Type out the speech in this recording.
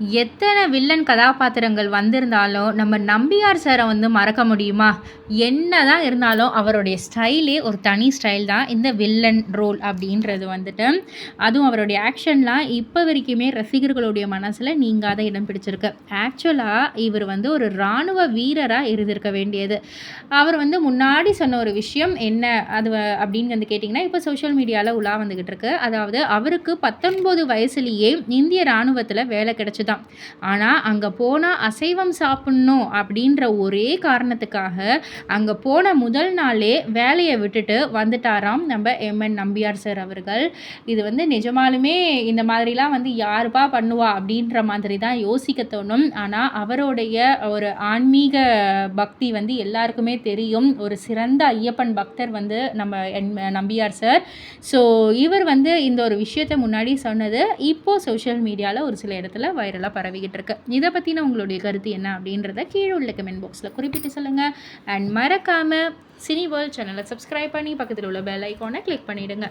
எத்தனை வில்லன் கதாபாத்திரங்கள் வந்திருந்தாலும் நம்ம நம்பியார் சாரை வந்து மறக்க முடியுமா? என்ன தான் இருந்தாலும் அவருடைய ஸ்டைலே ஒரு தனி ஸ்டைல் தான் இந்த வில்லன் ரோல் அப்படின்றது வந்துட்டு. அதுவும் அவருடைய ஆக்ஷன்லாம் இப்போ வரைக்குமே ரசிகர்களுடைய மனசில் நீங்காத இடம் பிடிச்சிருக்கு. ஆக்சுவலாக இவர் வந்து ஒரு இராணுவ வீரராக இருந்திருக்க வேண்டியது. அவர் வந்து முன்னாடி சொன்ன ஒரு விஷயம் என்ன? அது அப்படின்னு வந்து கேட்டிங்கன்னா இப்போ சோஷியல் மீடியாவில் உலா வந்துக்கிட்டு இருக்கு. அதாவது அவருக்கு பத்தொன்பது வயசுலேயே இந்திய இராணுவத்தில் வேலை தான். ஆனால் அங்கே போனால் அசைவம் சாப்பிட்ணும் அப்படின்ற ஒரே காரணத்துக்காக அங்கே போன முதல் நாளே வேலையை விட்டுட்டு வந்துட்டாராம் நம்ம எம்என் நம்பியார் சார் அவர்கள். இது வந்து நிஜமாலுமே இந்த மாதிரிலாம் வந்து யாருப்பா பண்ணுவா அப்படின்ற மாதிரி தான் யோசிக்க தோணும். ஆனால் அவருடைய ஒரு ஆன்மீக பக்தி வந்து எல்லாருக்குமே தெரியும். ஒரு சிறந்த ஐயப்பன் பக்தர் வந்து நம்ம என் நம்பியார் சார் ஸோ இவர் வந்து இந்த ஒரு விஷயத்தை முன்னாடி சொன்னது இப்போது சோஷியல் மீடியாவில் ஒரு சில இடத்துல வைரல் வைரலாக பரவிக்கிட்டு இருக்கு இதை பற்றின உங்களுடைய கருத்து என்ன அப்படின்றத கீழே உள்ள கமெண்ட் பாக்ஸில் குறிப்பிட்டு சொல்லுங்கள் அண்ட் மறக்காமல் சினி வேர்ல்ட் சேனலை சப்ஸ்கிரைப் பண்ணி பக்கத்தில் உள்ள பெல் ஐக்கானை கிளிக் பண்ணிவிடுங்க